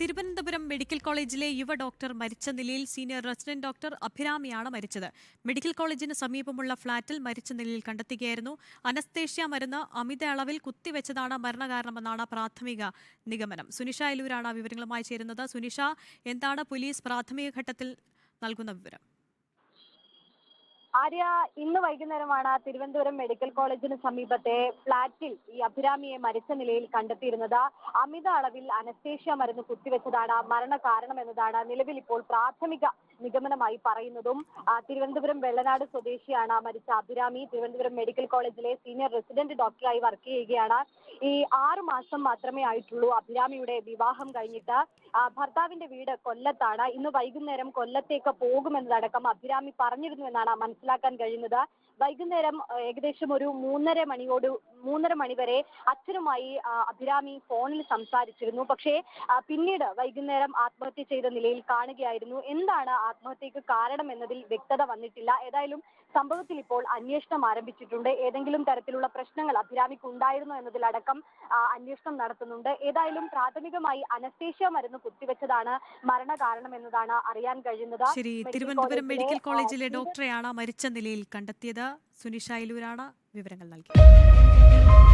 Thiruvananthapuram medical കോളേജിലെ യുവ doctor മരിച്ച നിലയിൽ സീനിയർ റെസിഡന്റ് ഡോക്ടർ അഭിരാമിയാണ് മരിച്ചത്. മെഡിക്കൽ കോളേജിന് സമീപമുള്ള ഫ്ളാറ്റിൽ മരിച്ച നിലയിൽ കണ്ടെത്തുകയായിരുന്നു. അനസ്തേഷ്യ മരുന്ന് അമിത അളവിൽ കുത്തിവെച്ചതാണ് മരണകാരണമെന്നാണ് പ്രാഥമിക നിഗമനം. സുനിഷ എലൂരാണ് വിവരങ്ങളുമായി ചേരുന്നത്. സുനിഷ എന്താണ് പോലീസ് പ്രാഥമിക ഘട്ടത്തിൽ നൽകുന്ന വിവരം? ആര്യ ഇന്ന് വൈകുന്നേരമാണ് തിരുവനന്തപുരം മെഡിക്കൽ കോളേജിന് സമീപത്തെ ഫ്ളാറ്റിൽ ഈ അഭിരാമിയെ മരിച്ച നിലയിൽ കണ്ടെത്തിയിരുന്നത്. അമിത അളവിൽ അനസ്തേഷ്യ മരുന്ന് കുത്തിവെച്ചതാണ് മരണ കാരണം എന്നതാണ് നിലവിൽ ഇപ്പോൾ പ്രാഥമിക നിഗമനമായി പറയുന്നതും. തിരുവനന്തപുരം വെള്ളനാട് സ്വദേശിയാണ് മരിച്ച അഭിരാമി. തിരുവനന്തപുരം മെഡിക്കൽ കോളേജിലെ സീനിയർ റെസിഡന്റ് ഡോക്ടറായി വർക്ക് ചെയ്യുകയാണ്. ഈ ആറു മാസം മാത്രമേ ആയിട്ടുള്ളൂ അഭിരാമിയുടെ വിവാഹം കഴിഞ്ഞിട്ട്. ഭർത്താവിന്റെ വീട് കൊല്ലത്താണ്. ഇന്ന് വൈകുന്നേരം കൊല്ലത്തേക്ക് പോകുമെന്നതടക്കം അഭിരാമി പറഞ്ഞിരുന്നു എന്നാണ് മനസ്സിലാക്കാൻ കഴിയുന്നത്. വൈകുന്നേരം ഏകദേശം ഒരു മൂന്നര മണിയോട് മൂന്നര മണി വരെ അച്ഛനുമായി അഭിരാമി ഫോണിൽ സംസാരിച്ചിരുന്നു. പക്ഷേ പിന്നീട് വൈകുന്നേരം ആത്മഹത്യ ചെയ്ത നിലയിൽ കാണുകയായിരുന്നു. എന്താണ് ആത്മഹത്യക്ക് കാരണം എന്നതിൽ വ്യക്തത വന്നിട്ടില്ല. ഏതായാലും സംഭവത്തിൽ ഇപ്പോൾ അന്വേഷണം ആരംഭിച്ചിട്ടുണ്ട്. ഏതെങ്കിലും തരത്തിലുള്ള പ്രശ്നങ്ങൾ അഭിരാമിക്ക് ഉണ്ടായിരുന്നോ എന്നതിലടക്കം അന്വേഷണം നടത്തുന്നുണ്ട്. ഏതായാലും പ്രാഥമികമായി അനസ്തേഷ്യ മരുന്ന് കുത്തിവെച്ചതാണ് മരണ കാരണം എന്നതാണ് അറിയാൻ കഴിയുന്നത്. ശരി തിരുവനന്തപുരം മെഡിക്കൽ കോളേജിലെ, ഡോക്ടറെയാണ് മരിച്ച നിലയിൽ കണ്ടെത്തിയത്. സുനിഷ എലൂരാണ് വിവരങ്ങൾ നൽകിയത്